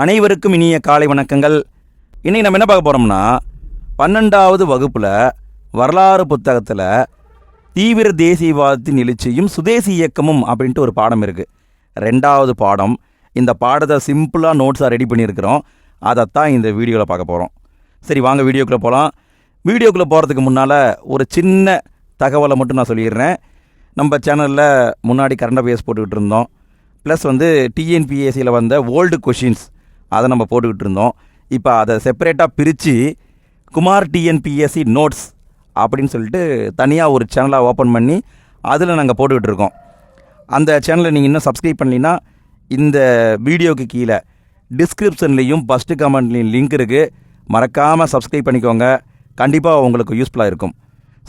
அனைவருக்கும் இனிய காலை வணக்கங்கள். இன்னைக்கு நம்ம என்ன பார்க்க போகிறோம்னா பன்னெண்டாவது வகுப்பில் வரலாறு புத்தகத்தில் தீவிர தேசியவாதத்தின் எழுச்சியும் சுதேசி இயக்கமும் அப்படின்ட்டு ஒரு பாடம் இருக்குது ரெண்டாவது பாடம். இந்த பாடத்தை சிம்பிளாக நோட்ஸாக ரெடி பண்ணியிருக்கிறோம். அதைத்தான் இந்த வீடியோவில் பார்க்க போகிறோம் சரி வாங்க வீடியோக்குள்ளே போகலாம் வீடியோக்குள்ளே போகிறதுக்கு முன்னால் ஒரு சின்ன தகவலை மட்டும் நான் சொல்லிடுறேன். நம்ம சேனலில் முன்னாடி கரண்ட் அஃபேர்ஸ் போட்டுக்கிட்டு இருந்தோம். ப்ளஸ் வந்து டிஎன்பிஎஸ்சியில் வந்த ஓல்டு கொஷின்ஸ் அதை நம்ம போட்டுக்கிட்டு இருந்தோம். இப்போ அதை செப்பரேட்டாக பிரித்து குமார் டிஎன்பிஎஸ்சி நோட்ஸ் அப்படின்னு சொல்லிட்டு தனியாக ஒரு சேனலாக ஓப்பன் பண்ணி அதில் நாங்கள் போட்டுக்கிட்டு இருக்கோம். அந்த சேனலை நீங்கள் இன்னும் சப்ஸ்கிரைப் பண்ணலைன்னா இந்த வீடியோக்கு கீழே டிஸ்கிரிப்ஷன்லேயும் ஃபஸ்ட்டு கமெண்ட்லேயும் லிங்க் இருக்குது மறக்காமல் சப்ஸ்கிரைப் பண்ணிக்கோங்க. கண்டிப்பாக உங்களுக்கு யூஸ்ஃபுல்லாக இருக்கும்.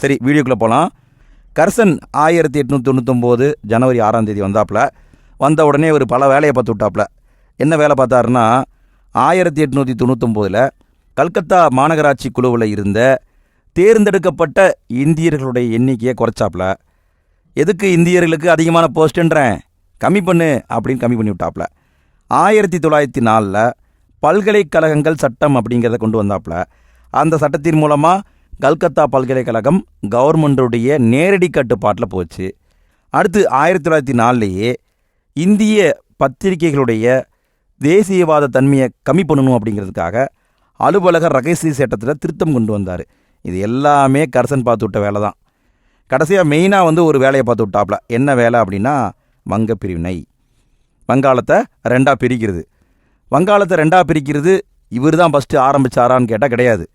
சரி வீடியோக்குள்ளே போகலாம் கர்சன் ஆயிரத்தி எட்நூற்றி தொண்ணூத்தொம்போது ஜனவரி ஆறாம் தேதி வந்தாப்புல. வந்த உடனே ஒரு பல வேலையை பார்த்து விட்டாப்புல. என்ன வேலை பார்த்தாருன்னா ஆயிரத்தி எட்நூற்றி தொண்ணூத்தொம்போதில் கல்கத்தா மாநகராட்சி குழுவில் இருந்த தேர்ந்தெடுக்கப்பட்ட இந்தியர்களுடைய எண்ணிக்கையை குறைச்சாப்புல எதுக்கு இந்தியர்களுக்கு அதிகமான போஸ்ட்டுன்றேன் கம்மி பண்ணு அப்படின்னு கம்மி பண்ணி விட்டாப்புல ஆயிரத்தி தொள்ளாயிரத்தி நாலில் பல்கலைக்கழகங்கள் சட்டம் அப்படிங்கிறத கொண்டு வந்தாப்புல அந்த சட்டத்தின் மூலமாக கல்கத்தா பல்கலைக்கழகம் கவர்மெண்ட்டுடைய நேரடி கட்டுப்பாட்டில் போச்சு. அடுத்து ஆயிரத்தி தொள்ளாயிரத்தி நாலுலேயே இந்திய பத்திரிகைகளுடைய தேசியவாத தன்மையை கம்மி பண்ணணும் அப்படிங்கிறதுக்காக அலுவலக ரகசிய சட்டத்தில் திருத்தம் கொண்டு வந்தார். இது எல்லாமே கரசன் பார்த்து விட்ட வேலை தான். கடைசியாக மெயினாக வந்து ஒரு வேலையை பார்த்து விட்டாப்ல. என்ன வேலை அப்படின்னா வங்க பிரிவினை வங்காளத்தை ரெண்டாக பிரிக்கிறது. வங்காளத்தை ரெண்டாக பிரிக்கிறது இவர் தான் ஃபஸ்ட்டு ஆரம்பிச்சாரான்னு கேட்டால் கிடையாது.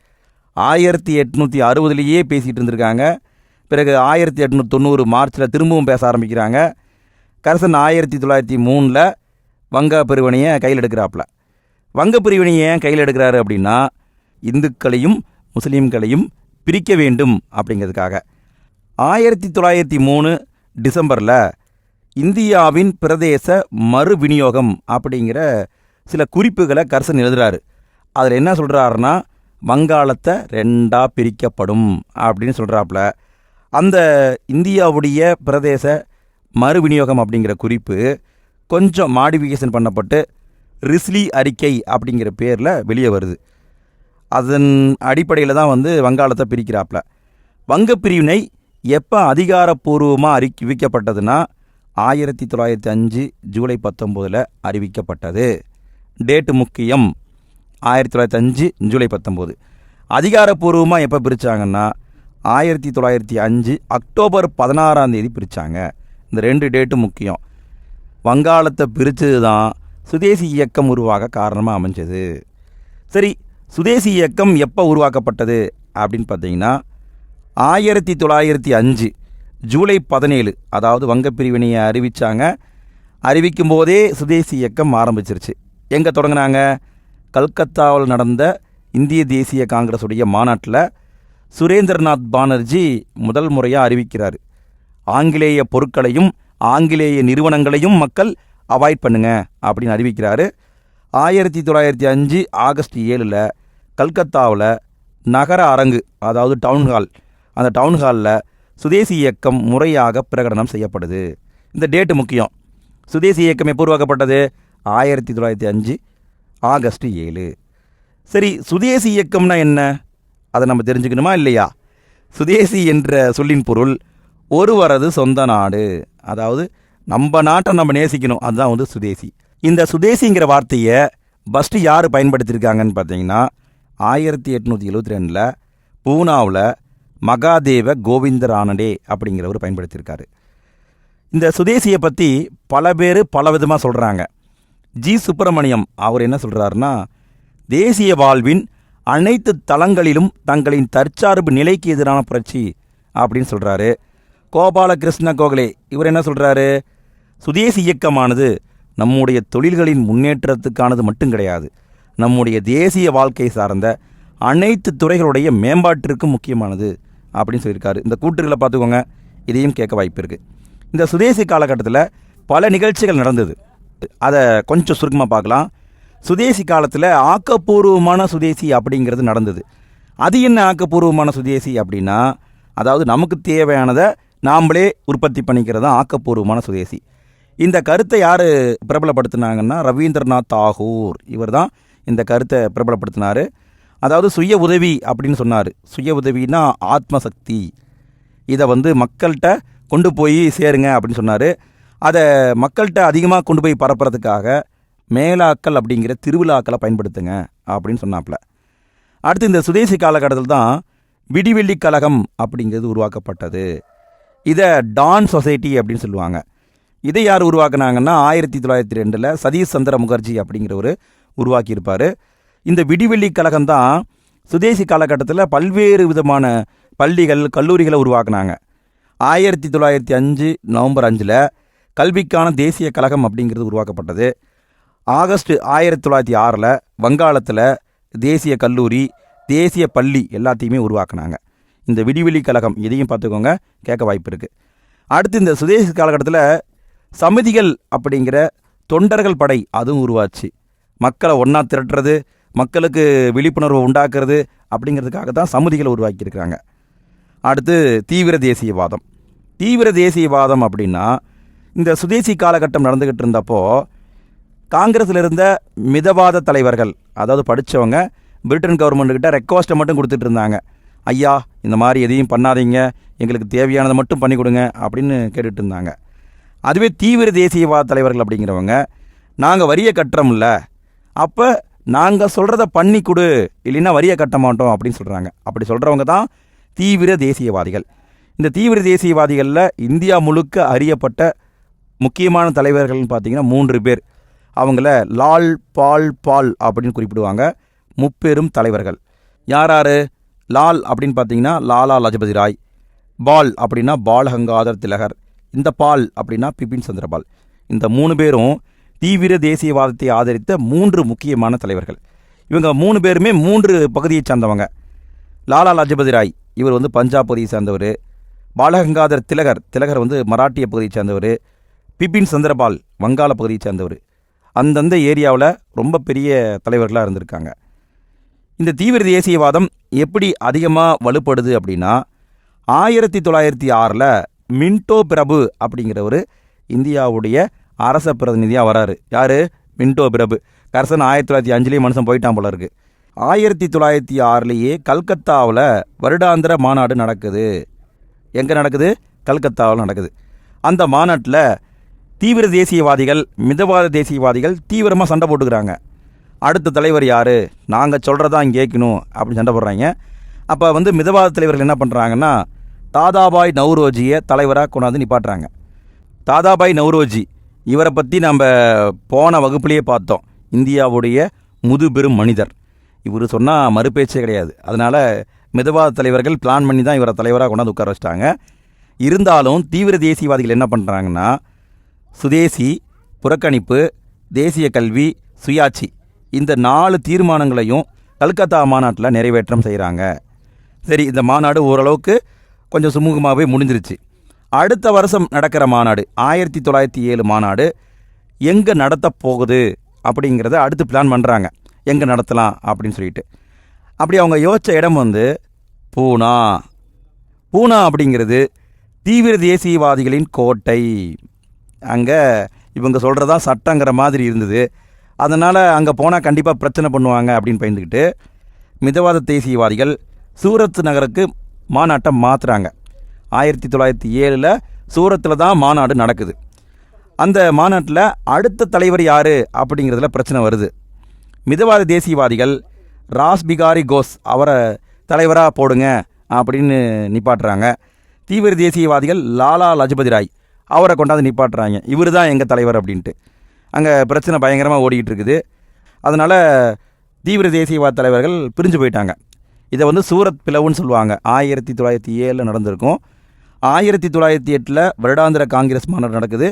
ஆயிரத்தி எட்நூற்றி அறுபதுலேயே பேசிகிட்டு இருந்திருக்காங்க. பிறகு ஆயிரத்தி எட்நூற்றி தொண்ணூறு மார்ச்சில் திரும்பவும் பேச ஆரம்பிக்கிறாங்க. கரசன் ஆயிரத்தி தொள்ளாயிரத்தி மூணில் வங்க பிரிவினையை கையில் எடுக்கிறாப்புல. வங்க பிரிவினையை ஏன் கையில் எடுக்கிறாரு அப்படின்னா இந்துக்களையும் முஸ்லீம்களையும் பிரிக்க வேண்டும் அப்படிங்கிறதுக்காக. ஆயிரத்தி தொள்ளாயிரத்தி மூணு டிசம்பரில் இந்தியாவின் பிரதேச மறு விநியோகம் அப்படிங்கிற சில குறிப்புகளை கர்சன் எழுதுறாரு. அதில் என்ன சொல்கிறாருன்னா வங்காளத்தை ரெண்டாக பிரிக்கப்படும் அப்படின்னு சொல்கிறாப்புல அந்த இந்தியாவுடைய பிரதேச மறு விநியோகம் அப்படிங்கிற குறிப்பு கொஞ்சம் மாடிஃபிகேஷன் பண்ணப்பட்டு ரிஸ்லி அறிக்கை அப்படிங்கிற பேரில் வெளியே வருது. அதன் அடிப்படையில் தான் வந்து வங்காளத்தை பிரிக்கிறாப்புல வங்க பிரிவினை எப்போ அதிகாரப்பூர்வமாக அறிவிக்கப்பட்டதுன்னா ஆயிரத்தி தொள்ளாயிரத்தி அஞ்சு ஜூலை பத்தொம்போதில் அறிவிக்கப்பட்டது. டேட்டு முக்கியம். ஆயிரத்தி தொள்ளாயிரத்தி அஞ்சு ஜூலை பத்தொம்போது. அதிகாரப்பூர்வமாக எப்போ பிரித்தாங்கன்னா ஆயிரத்தி தொள்ளாயிரத்தி அஞ்சு அக்டோபர் பதினாறாம் தேதி பிரித்தாங்க இந்த ரெண்டு டேட்டு முக்கியம். வங்காளத்தை பிரித்தது தான் சுதேசி இயக்கம் உருவாக காரணமாக அமைஞ்சது. சரி சுதேசி இயக்கம் எப்போ உருவாக்கப்பட்டது அப்படின்னு பார்த்தீங்கன்னா ஆயிரத்தி தொள்ளாயிரத்தி அஞ்சு ஜூலை பதினேழு அதாவது வங்க பிரிவினையை அறிவித்தாங்க அறிவிக்கும் போதே சுதேசி இயக்கம் ஆரம்பிச்சிருச்சு. எங்கே தொடங்கினாங்க? கல்கத்தாவில் நடந்த இந்திய தேசிய காங்கிரஸுடைய மாநாட்டில் சுரேந்திரநாத் பானர்ஜி முதல் முறையாக அறிவிக்கிறார். ஆங்கிலேய பொருட்களையும் ஆங்கிலேய நிறுவனங்களையும் மக்கள் அவாய்ட் பண்ணுங்க அப்படின்னு அறிவிக்கிறாரு. ஆயிரத்தி தொள்ளாயிரத்தி அஞ்சு ஆகஸ்ட் ஏழில் கல்கத்தாவில் நகர அரங்கு அதாவது டவுன் ஹால் அந்த டவுன் ஹாலில் சுதேசி இயக்கம் முறையாக பிரகடனம் செய்யப்படுது. இந்த டேட்டு முக்கியம். சுதேசி இயக்கம் எப்போ உருவாக்கப்பட்டது? ஆயிரத்தி தொள்ளாயிரத்தி அஞ்சு ஆகஸ்ட் ஏழு. சரி சுதேசி இயக்கம்னா என்ன? அதை நம்ம தெரிஞ்சுக்கணுமா இல்லையா? சுதேசி என்ற சொல்லின் பொருள் ஒருவரது சொந்த நாடு. அதாவது நம்ம நாட்டை நம்ம நேசிக்கணும். அதுதான் வந்து சுதேசி. இந்த சுதேசிங்கிற வார்த்தையை ஃபஸ்ட்டு யார் பயன்படுத்தியிருக்காங்கன்னு பார்த்தீங்கன்னா ஆயிரத்தி எட்நூற்றி எழுபத்தி ரெண்டில் பூனாவில் மகாதேவ கோவிந்தரானடே அப்படிங்கிறவர் பயன்படுத்தியிருக்காரு இந்த சுதேசியை பற்றி பல பேர் பல விதமாக சொல்கிறாங்க ஜி சுப்பிரமணியம் அவர் என்ன சொல்கிறாருன்னா தேசிய வாழ்வின் அனைத்து தளங்களிலும் தங்களின் தற்சார்பு நிலைக்கு எதிரான புரட்சி அப்படின்னு சொல்கிறாரு கோபாலகிருஷ்ண கோகலே. இவர் என்ன சொல்கிறாரு சுதேசி இயக்கமானது நம்முடைய தொழில்களின் முன்னேற்றத்துக்கானது மட்டும் கிடையாது நம்முடைய தேசிய வாழ்க்கை சார்ந்த அனைத்து துறைகளுடைய மேம்பாட்டிற்கும் முக்கியமானது அப்படின்னு சொல்லியிருக்காரு. இந்த கூற்றுகளை பார்த்துக்கோங்க இதையும் கேட்க வாய்ப்பு இருக்குது இந்த சுதேசி காலகட்டத்தில் பல நிகழ்ச்சிகள் நடந்தது. அதை கொஞ்சம் சுருக்கமாக பார்க்கலாம். சுதேசி காலத்தில் ஆக்கப்பூர்வமான சுதேசி அப்படிங்கிறது நடந்தது. அது என்ன ஆக்கப்பூர்வமான சுதேசி அப்படின்னா அதாவது நமக்கு தேவையானதை நாம்ளே உற்பத்தி பண்ணிக்கிறது தான் ஆக்கப்பூர்வமான சுதேசி. இந்த கருத்தை யார் பிரபலப்படுத்தினாங்கன்னா ரவீந்திரநாத் தாகூர். இவர் தான் இந்த கருத்தை பிரபலப்படுத்தினார். அதாவது சுய உதவி அப்படின்னு சொன்னார். சுய உதவினா ஆத்மசக்தி. இதை வந்து மக்கள்கிட்ட கொண்டு போய் சேருங்க அப்படின்னு சொன்னார். அதை மக்கள்கிட்ட அதிகமாக கொண்டு போய் பரப்புறதுக்காக மேலாக்கள் அப்படிங்கிற திருவிழாக்களை பயன்படுத்துங்க அப்படின்னு சொன்னாப்புல. அடுத்து இந்த சுதேசி காலகட்டத்தில் தான் விடிவெள்ளி கழகம் அப்படிங்கிறது உருவாக்கப்பட்டது. இதை டான் சொசைட்டி அப்படின்னு சொல்லுவாங்க. இதை யார் உருவாக்குனாங்கன்னா ஆயிரத்தி தொள்ளாயிரத்தி ரெண்டில் சதீஷ் சந்திர முகர்ஜி அப்படிங்கிறவர் உருவாக்கியிருப்பார். இந்த விடிவெள்ளி கழகம் தான் சுதேசி காலகட்டத்தில் பல்வேறு விதமான பள்ளிகள் கல்லூரிகளை உருவாக்குனாங்க. ஆயிரத்தி தொள்ளாயிரத்தி அஞ்சு நவம்பர் அஞ்சில் கல்விக்கான தேசிய கழகம் அப்படிங்கிறது உருவாக்கப்பட்டது. ஆகஸ்ட் ஆயிரத்தி தொள்ளாயிரத்தி ஆறில் வங்காளத்தில் தேசிய கல்லூரி தேசிய பள்ளி எல்லாத்தையுமே உருவாக்குனாங்க. இந்த விடிவெளி கழகம் இதையும் பார்த்துக்கோங்க கேட்க வாய்ப்பு இருக்குது அடுத்து இந்த சுதேசி காலகட்டத்தில் சமிதிகள் அப்படிங்கிற தொண்டர்கள் படை அதுவும் உருவாச்சு. மக்களை ஒன்றா திரட்டுறது மக்களுக்கு விழிப்புணர்வு உண்டாக்குறது அப்படிங்கிறதுக்காக தான் சமிதிகளை உருவாக்கியிருக்கிறாங்க. அடுத்து தீவிர தேசியவாதம். தீவிர தேசியவாதம் அப்படின்னா இந்த சுதேசி காலகட்டம் நடந்துக்கிட்டு இருந்தப்போ காங்கிரஸில் இருந்த மிதவாத தலைவர்கள் அதாவது படித்தவங்க பிரிட்டன் கவர்மெண்ட்டுக்கிட்ட ரெக்வஸ்ட்டை மட்டும் கொடுத்துட்டு இருந்தாங்க. ஐயா இந்த மாதிரி எதையும் பண்ணாதீங்க. எங்களுக்கு தேவையானதை மட்டும் பண்ணி கொடுங்க அப்படின்னு கேட்டுட்டு இருந்தாங்க. அதுவே தீவிர தேசியவாத தலைவர்கள் அப்படிங்கிறவங்க நாங்கள் வரியை கட்டுறோம்ல. அப்போ நாங்கள் சொல்கிறத பண்ணி கொடு. இல்லைன்னா வரியை கட்ட மாட்டோம் அப்படின்னு சொல்கிறாங்க அப்படி சொல்கிறவங்க தான் தீவிர தேசியவாதிகள். இந்த தீவிர தேசியவாதிகளில் இந்தியா முழுக்க அறியப்பட்ட முக்கியமான தலைவர்கள்னு பார்த்தீங்கன்னா மூன்று பேர். அவங்கள லால் பால் பால் அப்படின்னு குறிப்பிடுவாங்க. முப்பெரும் தலைவர்கள். யார் யார் லால் அப்படின்னு பார்த்தீங்கன்னா லாலா லஜபதி ராய். பால் அப்படின்னா பால் கங்காதர் திலகர். இந்த பால் அப்படின்னா பிபின் சந்திரபால். இந்த மூணு பேரும் தீவிர தேசியவாதத்தை ஆதரித்த மூன்று முக்கியமான தலைவர்கள். இவங்க மூணு பேருமே மூன்று பகுதியை சார்ந்தவங்க. லாலா லஜபதி ராய் இவர் வந்து பஞ்சாப் பகுதியை சார்ந்தவர். பாலகங்காதர் திலகர் திலகர் வந்து மராட்டிய பகுதியை சார்ந்தவர். பிபின் சந்திரபால் வங்காள பகுதியை சார்ந்தவர். அந்தந்த ஏரியாவில் ரொம்ப பெரிய தலைவர்களாக இருந்திருக்காங்க. இந்த தீவிர தேசியவாதம் எப்படி அதிகமாக வலுப்படுது அப்படின்னா ஆயிரத்தி தொள்ளாயிரத்தி ஆறில் மின்டோ பிரபு அப்படிங்கிறவர் இந்தியாவுடைய அரச பிரதிநிதியாக வராரு. யார்? மின்டோ பிரபு. கரசன் ஆயிரத்தி தொள்ளாயிரத்தி அஞ்சுலேயே மனுஷன் போயிட்டான் போல இருக்குது ஆயிரத்தி தொள்ளாயிரத்தி ஆறுலேயே கல்கத்தாவில் வருடாந்திர மாநாடு நடக்குது. எங்கே நடக்குது? கல்கத்தாவில் நடக்குது. அந்த மாநாட்டில் தீவிர தேசியவாதிகள் மிதவாத தேசியவாதிகள் தீவிரமாக சண்டை போட்டுக்கிறாங்க. அடுத்த தலைவர் யார்? நாங்கள் சொல்கிறதான் கேட்கணும் அப்படின்னு சண்டை போடுறாங்க. அப்போ வந்து மிதவாத தலைவர்கள் என்ன பண்ணுறாங்கன்னா தாதாபாய் நவ்ரோஜியை தலைவராக கொண்டாந்து நிப்பாட்டுறாங்க. தாதாபாய் நவ்ரோஜி இவரை பற்றி நம்ம போன வகுப்புலேயே பார்த்தோம். இந்தியாவுடைய முதுபெரும் மனிதர். இவர் சொன்னால் மறுபேச்சே கிடையாது. அதனால் மிதவாத தலைவர்கள் பிளான் பண்ணி தான் இவரை தலைவராக கொண்டாந்து உட்கார வச்சிட்டாங்க. இருந்தாலும் தீவிர தேசியவாதிகள் என்ன பண்ணுறாங்கன்னா சுதேசி புறக்கணிப்பு தேசிய கல்வி சுயாட்சி இந்த நாலு தீர்மானங்களையும் கல்கத்தா மாநாட்டில் நிறைவேற்றம் செய்கிறாங்க சரி இந்த மாநாடு ஓரளவுக்கு கொஞ்சம் சுமூகமாகவே முடிஞ்சிருச்சு. அடுத்த வருஷம் நடக்கிற மாநாடு ஆயிரத்தி தொள்ளாயிரத்தி ஏழு மாநாடு எங்கே நடத்த போகுது அப்படிங்கிறத அடுத்து பிளான் பண்ணுறாங்க எங்கே நடத்தலாம் அப்படின்னு சொல்லிட்டு. அப்படி அவங்க யோசித்த இடம் வந்து பூனா. பூனா அப்படிங்கிறது தீவிர தேசியவாதிகளின் கோட்டை. அங்கே இவங்க சொல்கிறதா சட்டங்கிற மாதிரி இருந்தது. அதனால் அங்கே போனால் கண்டிப்பாக பிரச்சனை பண்ணுவாங்க அப்படின்னு பயந்துக்கிட்டு மிதவாத தேசியவாதிகள் சூரத் நகருக்கு மாநாட்டை மாற்றுறாங்க ஆயிரத்தி தொள்ளாயிரத்தி ஏழில் சூரத்தில் தான் மாநாடு நடக்குது. அந்த மாநாட்டில் அடுத்த தலைவர் யார் அப்படிங்கிறதுல பிரச்சனை வருது. மிதவாத தேசியவாதிகள் ராஸ் பிகாரி கோஸ் அவரை தலைவராக போடுங்க அப்படின்னு நிப்பாட்டுறாங்க. தீவிர தேசியவாதிகள் லாலா லஜபதி ராய் அவரை கொண்டாந்து நிப்பாட்டுறாங்க. இவர் தான் எங்கள் தலைவர் அப்படின்ட்டு. அங்கே பிரச்சனை பயங்கரமாக ஓடிக்கிட்டு இருக்குது அதனால் தீவிர தேசியவாத தலைவர்கள் பிரிஞ்சு போயிட்டாங்க. இதை வந்து சூரத் பிளவுன்னு சொல்லுவாங்க. ஆயிரத்தி தொள்ளாயிரத்தி ஏழில் நடந்திருக்கும். ஆயிரத்தி தொள்ளாயிரத்தி எட்டில் வருடாந்திர காங்கிரஸ் மாநாடு நடக்குது.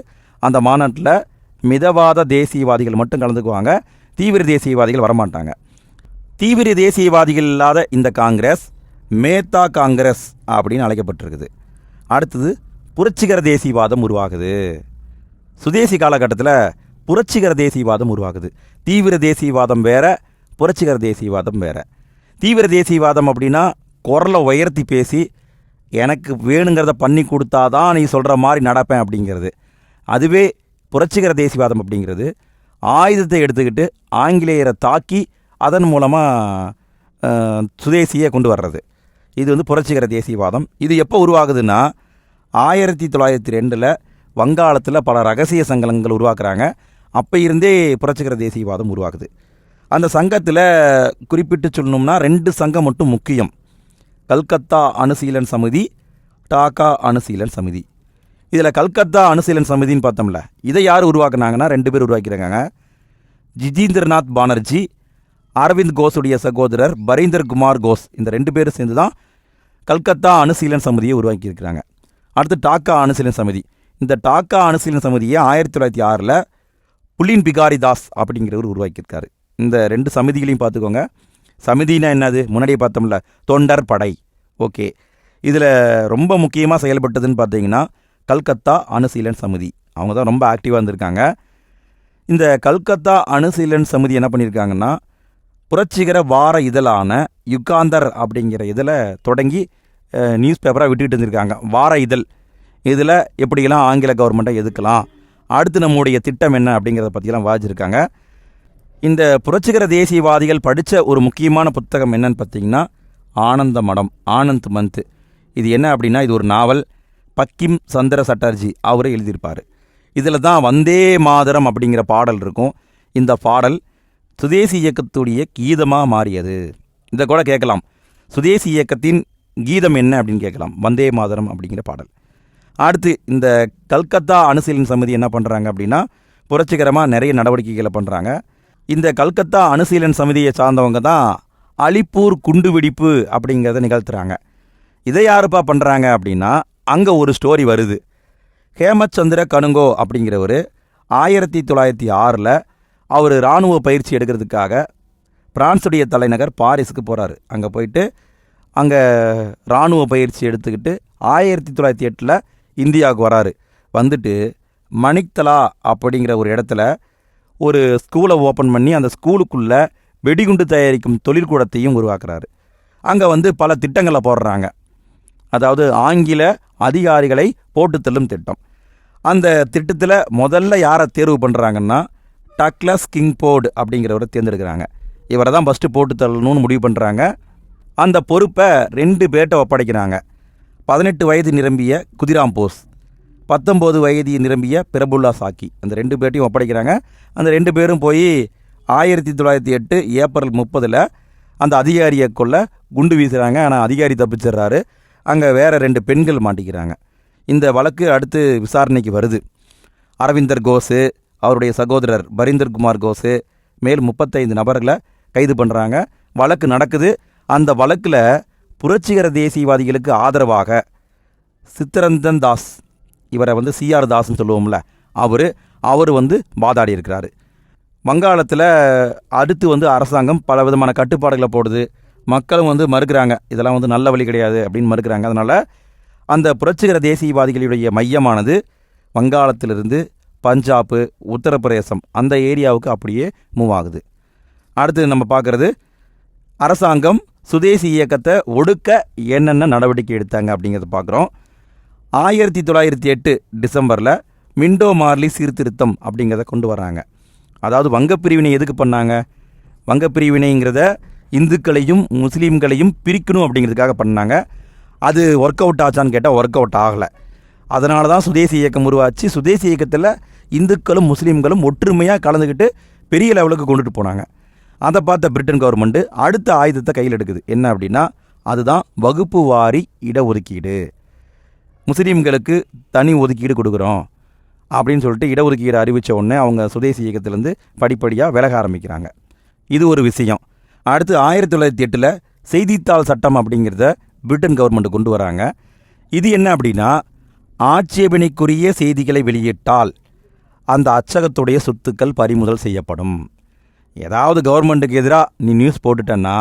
அந்த மாநாட்டில் மிதவாத தேசியவாதிகள் மட்டும் கலந்துக்குவாங்க. தீவிர தேசியவாதிகள் வரமாட்டாங்க. தீவிர தேசியவாதிகள் இல்லாத இந்த காங்கிரஸ் மேத்தா காங்கிரஸ் அப்படின்னு அழைக்கப்பட்டிருக்குது. அடுத்தது புரட்சிகர தேசியவாதம் உருவாகுது. சுதேசி காலகட்டத்தில் புரட்சிகர தேசியவாதம் உருவாகுது. தீவிர தேசியவாதம் வேற புரட்சிகர தேசியவாதம் வேற. தீவிர தேசியவாதம் அப்படின்னா குரலை உயர்த்தி பேசி எனக்கு வேணுங்கிறத பண்ணி கொடுத்தாதான் நீ சொல்கிற மாதிரி நடப்பேன் அப்படிங்கிறது. அதுவே புரட்சிகர தேசியவாதம் அப்படிங்கிறது. ஆயுதத்தை எடுத்துக்கிட்டு ஆங்கிலேயரை தாக்கி அதன் மூலமாக சுதேசியை கொண்டு வர்றது. இது வந்து புரட்சிகர தேசியவாதம். இது எப்போ உருவாகுதுன்னா ஆயிரத்தி தொள்ளாயிரத்தி ரெண்டில் வங்காளத்தில் பல ரகசிய சங்கங்கள் உருவாக்குறாங்க. அப்போ இருந்தே புரட்சிகர தேசியவாதம் உருவாகுது. அந்த சங்கத்தில் குறிப்பிட்டு சொல்லணும்னா ரெண்டு சங்கம் மட்டும் முக்கியம். கல்கத்தா அணுசீலன் சமிதி டாக்கா அணுசீலன் சமிதி. இதில் கல்கத்தா அணுசீலன் சமிதின்னு பார்த்தோம்ல இதை யார் உருவாக்குனாங்கன்னா ரெண்டு பேர் உருவாக்கிறாங்க ஜிஜீந்திரநாத் பானர்ஜி அரவிந்த் கோஸுடைய சகோதரர் பரீந்தர் குமார் கோஸ் இந்த ரெண்டு பேரும் சேர்ந்து தான் கல்கத்தா அணுசீலன் சமிதியை உருவாக்கியிருக்கிறாங்க. அடுத்து டாக்கா அணுசீலன் சமிதி. இந்த டாக்கா அணுசீலன் சமிதியை ஆயிரத்தி தொள்ளாயிரத்தி ஆறில் புள்ளின் பிகாரி தாஸ் அப்படிங்கிறவர் உருவாக்கியிருக்காரு. இந்த ரெண்டு சமிதிகளையும் பார்த்துக்கோங்க. சமிதினா என்னது? முன்னாடியே பார்த்தோம்ல தொண்டர் படை. ஓகே. இதில் ரொம்ப முக்கியமாக செயல்பட்டதுன்னு பார்த்தீங்கன்னா கல்கத்தா அணுசீலன் சமிதி. அவங்க தான் ரொம்ப ஆக்டிவாக இருந்திருக்காங்க. இந்த கல்கத்தா அணுசீலன் சமிதி என்ன பண்ணியிருக்காங்கன்னா புரட்சிகர வார இதழான யுகாந்தர் அப்படிங்கிற இதில் தொடங்கி நியூஸ் பேப்பராக விட்டுக்கிட்டு இருந்திருக்காங்க. வார இதழ். இதில் எப்படியெல்லாம் ஆங்கில கவர்மெண்ட்டை எதுக்கலாம் அடுத்து நம்முடைய திட்டம் என்ன அப்படிங்கிறத பற்றியெல்லாம் வாதிச்சிருக்காங்க இந்த புரட்சிகர தேசியவாதிகள் படித்த ஒரு முக்கியமான புத்தகம் என்னன்னு பார்த்தீங்கன்னா ஆனந்த மடம் ஆனந்த் மந்த். இது என்ன அப்படின்னா இது ஒரு நாவல். பக்கிம் சந்திர சட்டர்ஜி அவரே எழுதியிருப்பார். இதில் தான் வந்தே மாதரம் அப்படிங்கிற பாடல் இருக்கும். இந்த பாடல் சுதேசி இயக்கத்துடைய கீதமாக மாறியது. இதை கூட கேட்கலாம். சுதேசி இயக்கத்தின் கீதம் என்ன அப்படின்னு கேட்கலாம். வந்தே மாதரம் அப்படிங்கிற பாடல். அடுத்து இந்த கல்கத்தா அணுசீலன் சமிதி என்ன பண்ணுறாங்க அப்படின்னா புரட்சிகரமாக நிறைய நடவடிக்கைகளை பண்ணுறாங்க இந்த கல்கத்தா அணுசீலன் சமிதியை சார்ந்தவங்க தான் அலிப்பூர் குண்டுவெடிப்பு அப்படிங்கிறத நிகழ்த்துறாங்க. இதை யாருப்பா பண்ணுறாங்க அப்படின்னா அங்கே ஒரு ஸ்டோரி வருது. ஹேமச்சந்திர கனுங்கோ அப்படிங்கிறவர் ஆயிரத்தி தொள்ளாயிரத்தி ஆறில் அவர் இராணுவ பயிற்சி எடுக்கிறதுக்காக பிரான்ஸுடைய தலைநகர் பாரிஸுக்கு போகிறாரு அங்கே போயிட்டு அங்கே இராணுவ பயிற்சி எடுத்துக்கிட்டு ஆயிரத்தி தொள்ளாயிரத்தி எட்டில் இந்தியாவுக்கு வராரு. வந்துட்டு மணிக்தலா அப்படிங்கிற ஒரு இடத்துல ஒரு ஸ்கூலை ஓப்பன் பண்ணி அந்த ஸ்கூலுக்குள்ளே வெடிகுண்டு தயாரிக்கும் தொழிற்கூடத்தையும் உருவாக்குறாரு. அங்கே வந்து பல திட்டங்களை போடுறாங்க. அதாவது ஆங்கில அதிகாரிகளை போட்டு தள்ளும் திட்டம். அந்த திட்டத்தில் முதல்ல யாரை தேர்வு பண்ணுறாங்கன்னா டக்லஸ் கிங்போர்டு அப்படிங்கிறவரை தேர்ந்தெடுக்கிறாங்க. இவரை தான் ஃபஸ்ட்டு போட்டு தள்ளணும்னு முடிவு பண்ணுறாங்க அந்த பொறுப்பை ரெண்டு பேர்கிட்ட ஒப்படைக்கிறாங்க. பதினெட்டு வயது நிரம்பிய குதிராம் போஸ் பத்தொம்போது வயது நிரம்பிய பிரபுல்லா சாக்கி. அந்த ரெண்டு பேர்ட்டையும் ஒப்படைக்கிறாங்க. அந்த ரெண்டு பேரும் போய் ஆயிரத்தி தொள்ளாயிரத்தி எட்டு ஏப்ரல் முப்பதில் அந்த அதிகாரியை கொள்ள குண்டு வீசுகிறாங்க ஆனால் அதிகாரி தப்பிச்சிடுறாரு. அங்கே வேற ரெண்டு பெண்கள் மாட்டிக்கிறாங்க. இந்த வழக்கு அடுத்து விசாரணைக்கு வருது. அரவிந்தர் கோஸு அவருடைய சகோதரர் பரீந்தர் குமார் கோஸு மேல் முப்பத்தைந்து நபர்களை கைது பண்ணுறாங்க வழக்கு நடக்குது. அந்த வழக்கில் புரட்சிகர தேசியவாதிகளுக்கு ஆதரவாக சித்தரந்தன் தாஸ் இவரை வந்து சிஆர் தாஸ்ன்னு சொல்லுவோம்ல அவர் அவர் வந்து வாதாடி இருக்கிறார் வங்காளத்தில் அடுத்து வந்து அரசாங்கம் பல விதமான கட்டுப்பாடுகளை போடுது. மக்களும் வந்து மறுக்கிறாங்க இதெல்லாம் வந்து நல்ல வழி கிடையாது அப்படின்னு மறுக்கிறாங்க. அதனால் அந்த புரட்சிகர தேசியவாதிகளுடைய மையமானது வங்காளத்திலிருந்து பஞ்சாப்பு உத்தரப்பிரதேசம் அந்த ஏரியாவுக்கு அப்படியே மூவ் ஆகுது. அடுத்து நம்ம பார்க்குறது அரசாங்கம் சுதேசி இயக்கத்தை ஒடுக்க என்னென்ன நடவடிக்கை எடுத்தாங்க அப்படிங்கிறத பார்க்குறோம். ஆயிரத்தி தொள்ளாயிரத்தி எட்டு டிசம்பரில் மிண்டோ மார்லி சீர்திருத்தம் அப்படிங்கிறத கொண்டு வராங்க. அதாவது வங்கப்பிரிவினை எதுக்கு பண்ணாங்க? வங்கப்பிரிவினைங்கிறத இந்துக்களையும் முஸ்லீம்களையும் பிரிக்கணும் அப்படிங்கிறதுக்காக பண்ணாங்க. அது ஒர்க் அவுட் ஆச்சான்னு கேட்டால் ஒர்க் அவுட் ஆகலை. அதனால தான் சுதேசி இயக்கம் உருவாச்சு. சுதேசி இயக்கத்தில் இந்துக்களும் முஸ்லீம்களும் ஒற்றுமையாக கலந்துக்கிட்டு பெரிய லெவலுக்கு கொண்டுட்டு போனாங்க. அதை பார்த்த பிரிட்டன் கவர்மெண்ட்டு அடுத்த ஆயுதத்தை கையில் எடுக்குது. என்ன அப்படின்னா அதுதான் வகுப்பு வாரி இடஒதுக்கீடு. முஸ்லீம்களுக்கு தனி ஒதுக்கீடு கொடுக்குறோம் அப்படின்னு சொல்லிட்டு இடஒதுக்கீடு அறிவித்த உடனே அவங்க சுதேசி இயக்கத்திலேருந்து படிப்படியாக விலக ஆரம்பிக்கிறாங்க. இது ஒரு விஷயம். அடுத்து ஆயிரத்தி தொள்ளாயிரத்தி எட்டில் செய்தித்தாள் சட்டம் அப்படிங்கிறத பிரிட்டன் கவர்மெண்ட் கொண்டு வராங்க. இது என்ன அப்படின்னா ஆட்சேபனைக்குரிய செய்திகளை வெளியிட்டால் அந்த அச்சகத்துடைய சொத்துக்கள் பறிமுதல் செய்யப்படும். ஏதாவது கவர்மெண்ட்டுக்கு எதிராக நீ நியூஸ் போட்டுட்டன்னா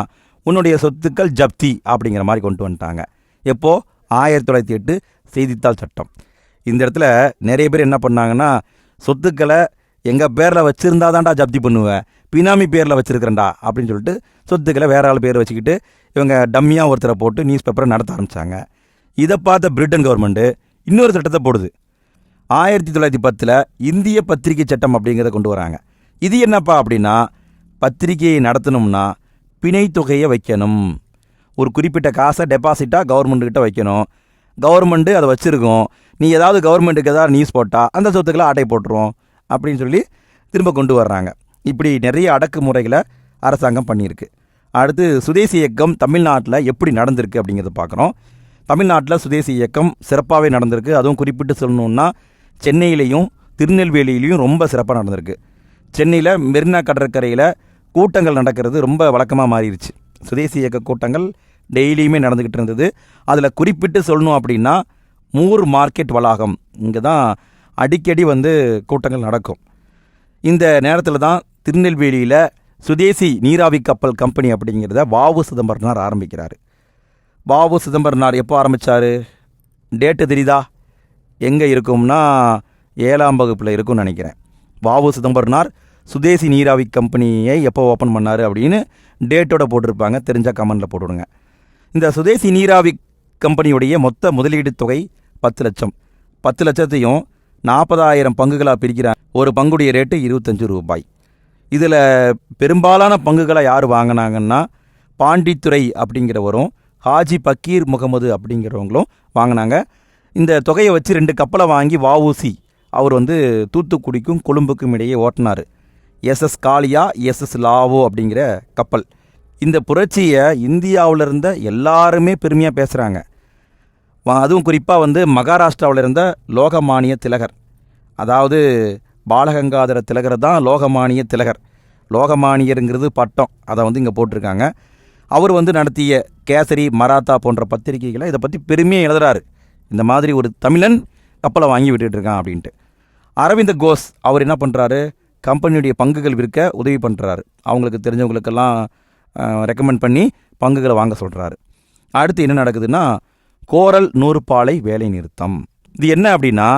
உன்னுடைய சொத்துக்கள் ஜப்தி அப்படிங்கிற மாதிரி கொண்டு வந்துட்டாங்க. எப்போது ஆயிரத்தி தொள்ளாயிரத்தி எட்டு செய்தித்தாள் சட்டம். இந்த இடத்துல நிறைய பேர் என்ன பண்ணாங்கன்னா சொத்துக்களை எங்கள் பேரில் வச்சுருந்தா தான்டா ஜப்தி பண்ணுவேன் பினாமி பேரில் வச்சுருக்கிறேன்டா அப்படின்னு சொல்லிட்டு சொத்துக்களை வேற ஆள் பேர் வச்சுக்கிட்டு இவங்க டம்மியாக ஒருத்தரை போட்டு நியூஸ் பேப்பரை நடத்த ஆரம்பித்தாங்க இதை பார்த்த பிரிட்டன் கவர்மெண்ட்டு இன்னொரு சட்டத்தை போடுது. ஆயிரத்தி தொள்ளாயிரத்தி பத்தில் இந்திய பத்திரிகை சட்டம் அப்படிங்கிறத கொண்டு வராங்க. இது என்னப்பா அப்படின்னா பத்திரிகையை நடத்தணும்னா பிணை தொகையை வைக்கணும். ஒரு குறிப்பிட்ட காசை டெபாசிட்டாக கவர்மெண்ட்டுக்கிட்ட வைக்கணும். கவர்மெண்ட்டு அதை வச்சுருக்கோம். நீ ஏதாவது கவர்மெண்ட்டுக்கு ஏதாவது நியூஸ் போட்டால் அந்த சொத்துக்கெல்லாம் அட்டை போட்டுருவோம் அப்படின்னு சொல்லி திரும்ப கொண்டு வர்றாங்க. இப்படி நிறைய அடக்குமுறைகளை அரசாங்கம் பண்ணியிருக்கு. அடுத்து சுதேசி இயக்கம் தமிழ்நாட்டில் எப்படி நடந்திருக்கு அப்படிங்கிறத பார்க்குறோம். தமிழ்நாட்டில் சுதேசி இயக்கம் சிறப்பாகவே நடந்திருக்கு. அதுவும் குறிப்பிட்டு சொல்லணுன்னா சென்னையிலையும் திருநெல்வேலியிலையும் ரொம்ப சிறப்பாக நடந்திருக்கு. சென்னையில் மெரினா கடற்கரையில் கூட்டங்கள் நடக்கிறது ரொம்ப வழக்கமாக மாறிடுச்சு சுதேசி இயக்க கூட்டங்கள் டெய்லியுமே நடந்துக்கிட்டு இருந்தது. அதில் குறிப்பிட்டு சொல்லணும் அப்படின்னா மூர் மார்க்கெட் வளாகம். இங்கே தான் அடிக்கடி வந்து கூட்டங்கள் நடக்கும். இந்த நேரத்தில் தான் திருநெல்வேலியில் சுதேசி நீராவி கப்பல் கம்பெனி அப்படிங்கிறத வாவு சிதம்பரனார் ஆரம்பிக்கிறார். வாவு சிதம்பரனார் எப்போ ஆரம்பித்தார் டேட்டு தெரியுதா? எங்கே இருக்கும்னா ஏழாம் வகுப்பில் இருக்கும்னு நினைக்கிறேன். வாவு சிதம்பரனார் சுதேசி நீராவி கம்பெனியை எப்போ ஓப்பன் பண்ணார் அப்படின்னு டேட்டோட போட்டிருப்பாங்க. தெரிஞ்சால் கமெண்டில் போட்டுவிடுங்க இந்த சுதேசி நீராவி கம்பெனியுடைய மொத்த முதலீடு தொகை பத்து லட்சம். பத்து லட்சத்தையும் நாற்பதாயிரம் பங்குகளாக பிரிக்கிறாங்க. ஒரு பங்குடைய ரேட்டு இருபத்தஞ்சு ரூபாய். இதில் பெரும்பாலான பங்குகளை யார் வாங்கினாங்கன்னா பாண்டித்துறை அப்படிங்கிறவரும் ஹாஜி பக்கீர் முகமது அப்படிங்கிறவங்களும் வாங்கினாங்க. இந்த தொகையை வச்சு ரெண்டு கப்பலை வாங்கி வஉசி அவர் வந்து தூத்துக்குடிக்கும் கொழும்புக்கும் இடையே ஓட்டினார். எஸ்எஸ் காளியா எஸ்எஸ் லாவோ அப்படிங்கிற கப்பல். இந்த புரட்சியை இந்தியாவில் இருந்த எல்லாருமே பெருமையாக பேசுகிறாங்க அதுவும் குறிப்பாக வந்து மகாராஷ்டிராவில் இருந்த லோகமானிய திலகர். அதாவது பாலகங்காதர திலகர் தான் லோகமானிய திலகர். லோகமானியருங்கிறது பட்டம். அதை வந்து இங்கே போட்டிருக்காங்க. அவர் வந்து நடத்திய கேசரி மராத்தா போன்ற பத்திரிகைகளை இதை பற்றி பெருமையாக எழுதுறாரு. இந்த மாதிரி ஒரு தமிழன் கப்பலை வாங்கி விட்டுட்டு இருக்கான் அப்படின்ட்டு. அரவிந்த கோஸ் அவர் என்ன பண்ணுறாரு கம்பெனியுடைய பங்குகள் விற்க உதவி பண்ணுறாரு அவங்களுக்கு தெரிஞ்சவங்களுக்கெல்லாம் ரெக்கமெண்ட் பண்ணி பங்குகளை வாங்க சொல்கிறாரு அடுத்து என்ன நடக்குதுன்னா கோரல் நூறுபாலை வேலை நிறுத்தம். இது என்ன அப்படின்னா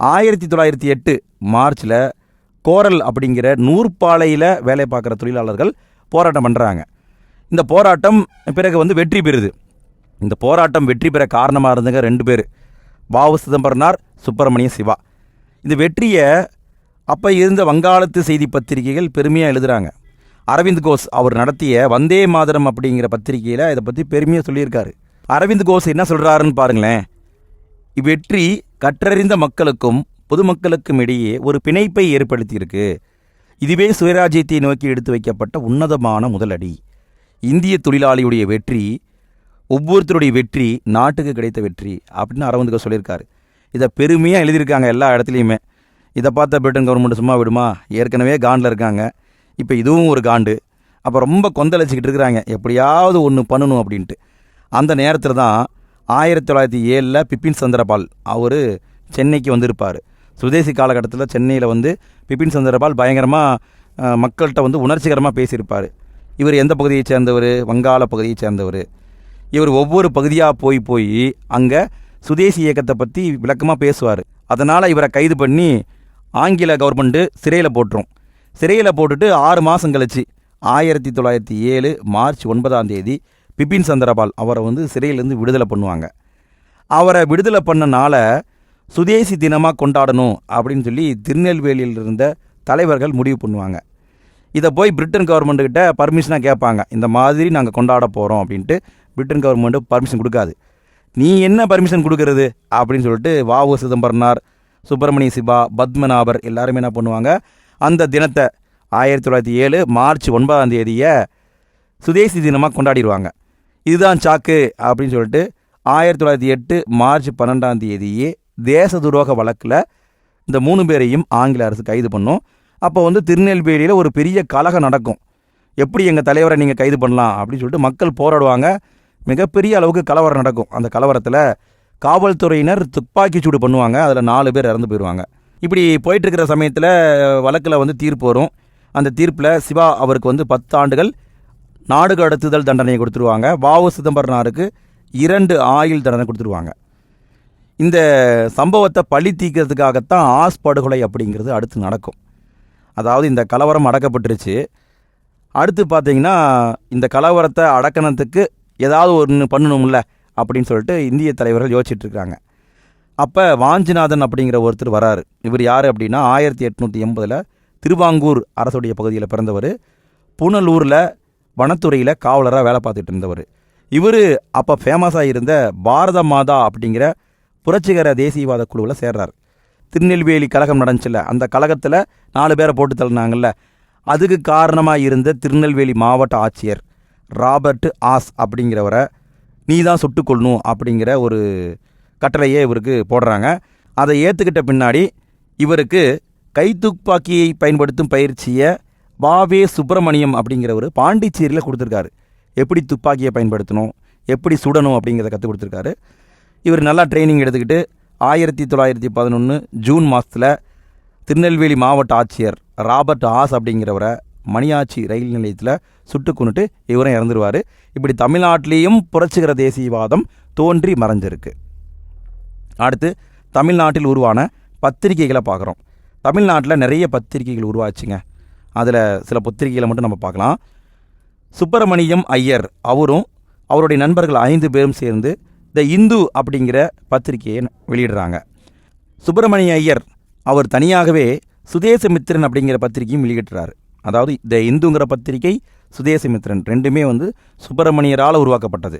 ஆயிரத்தி தொள்ளாயிரத்தி எட்டு மார்ச்சில் கோரல் அப்படிங்கிற நூற்பாலையில் வேலை பார்க்குற தொழிலாளர்கள் போராட்டம் பண்ணுறாங்க இந்த போராட்டம் பிறகு வந்து வெற்றி பெறுது. இந்த போராட்டம் வெற்றி பெற காரணமாக இருந்தங்க ரெண்டு பேர். பாவு சிதம்பரனார் சுப்பிரமணிய சிவா. இந்த வெற்றியை அப்போ இருந்த வங்காளத்து செய்தி பத்திரிகைகள் பெருமையாக எழுதுகிறாங்க அரவிந்த் கோஸ் அவர் நடத்திய வந்தே மாதரம் அப்படிங்கிற பத்திரிகையில் இதை பற்றி பெருமையாக சொல்லியிருக்காரு. அரவிந்த் கோஸ் என்ன சொல்கிறாருன்னு பாருங்களேன். இவ்வெற்றி கற்றறிந்த மக்களுக்கும் பொதுமக்களுக்கும் இடையே ஒரு பிணைப்பை ஏற்படுத்தியிருக்கு. இதுவே சுயராஜ்யத்தை நோக்கி எடுத்து வைக்கப்பட்ட உன்னதமான முதலடி. இந்திய தொழிலாளியுடைய வெற்றி ஒவ்வொருத்தருடைய வெற்றி நாட்டுக்கு கிடைத்த வெற்றி அப்படின்னு அரவிந்த் கோஸ் சொல்லியிருக்காரு. இதை பெருமையாக எழுதியிருக்காங்க எல்லா இடத்துலையுமே. இதை பார்த்த பிரிட்டன் கவர்மெண்ட் சும்மா விடுமா? ஏற்கனவே காண்டில் இருக்காங்க. இப்போ இதுவும் ஒரு காண்டு. அப்போ ரொம்ப கொந்தளிச்சிக்கிட்டு இருக்கிறாங்க. எப்படியாவது ஒன்று பண்ணணும் அப்படின்ட்டு. அந்த நேரத்தில் தான் ஆயிரத்தி தொள்ளாயிரத்தி ஏழில் பிபின் சந்திரபால் அவர் சென்னைக்கு வந்திருப்பார். சுதேசி காலகட்டத்தில் சென்னையில் வந்து பிபின் சந்திரபால் பயங்கரமாக மக்கள்கிட்ட வந்து உணர்ச்சிகரமாக பேசியிருப்பார். இவர் எந்த பகுதியை சேர்ந்தவர்? வங்காள பகுதியை சேர்ந்தவர். இவர் ஒவ்வொரு பகுதியாக போய் போய் அங்கே சுதேசி இயக்கத்தை பற்றி விளக்கமாக பேசுவார். அதனால் இவரை கைது பண்ணி ஆங்கில கவர்மெண்ட்டு சிறையில் போட்டுரும். சிறையில் போட்டுட்டு ஆறு மாதம் கழிச்சு ஆயிரத்தி தொள்ளாயிரத்தி ஏழு மார்ச் ஒன்பதாம் தேதி பிபின் சந்திரபால் அவரை வந்து சிறையிலேருந்து விடுதலை பண்ணுவாங்க. அவரை விடுதலை பண்ணனால சுதேசி தினமாக கொண்டாடணும் அப்படின்னு சொல்லி திருநெல்வேலியில் இருந்த தலைவர்கள் முடிவு பண்ணுவாங்க. இதை போய் பிரிட்டன் கவர்மெண்ட்டுக்கிட்ட பர்மிஷனாக கேட்பாங்க. இந்த மாதிரி நாங்கள் கொண்டாட போகிறோம் அப்படின்ட்டு பிரிட்டன் கவர்மெண்ட்டு பர்மிஷன் கொடுக்காது. நீ என்ன பர்மிஷன் கொடுக்கறது? அப்படின்னு சொல்லிட்டு வாவு சிதம்பரனார் சுப்பிரமணிய சிவா பத்மநாபர் எல்லாருமே என்ன பண்ணுவாங்க? அந்த தினத்தை ஆயிரத்தி தொள்ளாயிரத்தி ஏழு மார்ச் ஒன்பதாம் தேதியை சுதேசி தினமாக கொண்டாடிடுவாங்க. இதுதான் சாக்கு அப்படின்னு சொல்லிட்டு ஆயிரத்தி தொள்ளாயிரத்தி எட்டு மார்ச் பன்னெண்டாம் தேதியே தேச துரோக வழக்கில் இந்த மூணு பேரையும் ஆங்கில அரசு கைது பண்ணும். அப்போ வந்து திருநெல்வேலியில் ஒரு பெரிய கலகம் நடக்கும். எப்படி எங்கள் தலைவரை நீங்கள் கைது பண்ணலாம் அப்படின்னு சொல்லிட்டு மக்கள் போராடுவாங்க. மிகப்பெரிய அளவுக்கு கலவரம் நடக்கும். அந்த கலவரத்தில் காவல்துறையினர் துப்பாக்கி சூடு பண்ணுவாங்க. அதில் நாலு பேர் இறந்து போயிடுவாங்க இப்படி போயிட்டுருக்கிற சமயத்தில் வழக்கில் வந்து தீர்ப்பு வரும். அந்த தீர்ப்பில் சிவா அவருக்கு வந்து பத்து ஆண்டுகள் நாடு கடத்துதல் தண்டனையை கொடுத்துருவாங்க. வாவு சிதம்பரனாருக்கு இரண்டு ஆயுள் தண்டனை கொடுத்துருவாங்க. இந்த சம்பவத்தை பழி தீக்கிறதுக்காகத்தான் ஆஸ் படுகொலை அப்படிங்கிறது அடுத்து நடக்கும். அதாவது இந்த கலவரம் அடக்கப்பட்டுருச்சு. அடுத்து பார்த்தீங்கன்னா இந்த கலவரத்தை அடக்கணத்துக்கு ஏதாவது ஒன்று பண்ணணும்ல. அப்படின்னு சொல்லிட்டு இந்திய தலைவர்கள் யோசிச்சுட்டு இருக்காங்க அப்போ வாஞ்சிநாதன் அப்படிங்கிற ஒருத்தர் வராரு. இவர் யார் அப்படின்னா ஆயிரத்தி எட்நூற்றி எண்பதில் திருவாங்கூர் அரசுடைய பகுதியில் பிறந்தவர். புனலூரில் வனத்துறையில் காவலராக வேலை பார்த்துட்டு இருந்தவர். இவர் அப்போ ஃபேமஸாக இருந்த பாரத மாதா அப்படிங்கிற புரட்சிகர தேசியவாத குழுவில் சேர்றார். திருநெல்வேலி கழகம் நடந்துச்சுல அந்த கழகத்தில் நாலு பேரை போட்டு தள்ளினாங்கல்ல. அதுக்கு காரணமாக இருந்த திருநெல்வேலி மாவட்ட ஆட்சியர் ராபர்ட் ஆஸ் அப்படிங்கிறவரை நீ தான் சுட்டு கொள்ளணும் அப்படிங்கிற ஒரு கட்டளையே இவருக்கு போடுறாங்க. அதை ஏற்றுக்கிட்ட பின்னாடி இவருக்கு கைத்துப்பாக்கியை பயன்படுத்தும் பயிற்சியை பாவே சுப்பிரமணியம் அப்படிங்கிறவர் பாண்டிச்சேரியில் கொடுத்துருக்காரு. எப்படி துப்பாக்கியை பயன்படுத்தணும் எப்படி சுடணும் அப்படிங்கிறத கற்றுக் கொடுத்துருக்காரு. இவர் நல்லா ட்ரைனிங் எடுத்துக்கிட்டு ஆயிரத்தி தொள்ளாயிரத்தி பதினொன்று ஜூன் மாதத்தில் திருநெல்வேலி மாவட்ட ஆட்சியர் ராபர்ட் ஆஸ் அப்படிங்கிறவரை மணியாச்சி ரயில் நிலையத்தில் சுட்டு கொண்டுட்டு இவரும் இறந்துருவார். இப்படி தமிழ்நாட்டிலேயும் புரட்சிகர தேசியவாதம் தோன்றி மறைஞ்சிருக்கு. அடுத்து தமிழ்நாட்டில் உருவான பத்திரிகைகளை பார்க்குறோம். தமிழ்நாட்டில் நிறைய பத்திரிகைகள் உருவாச்சுங்க. அதில் சில பத்திரிகைகளை மட்டும் நம்ம பார்க்கலாம். சுப்பிரமணியம் ஐயர் அவரும் அவருடைய நண்பர்கள் ஐந்து பேரும் சேர்ந்து த இந்து அப்படிங்கிற பத்திரிகையை வெளியிடுறாங்க. சுப்பிரமணிய ஐயர் அவர் தனியாகவே சுதேசமித்திரன் அப்படிங்கிற பத்திரிகையும் வெளியிட்டுறாரு அதாவது த இந்துங்கிற பத்திரிகை சுதேசமித்திரன் ரெண்டுமே வந்து சுப்பிரமணியரால் உருவாக்கப்பட்டது.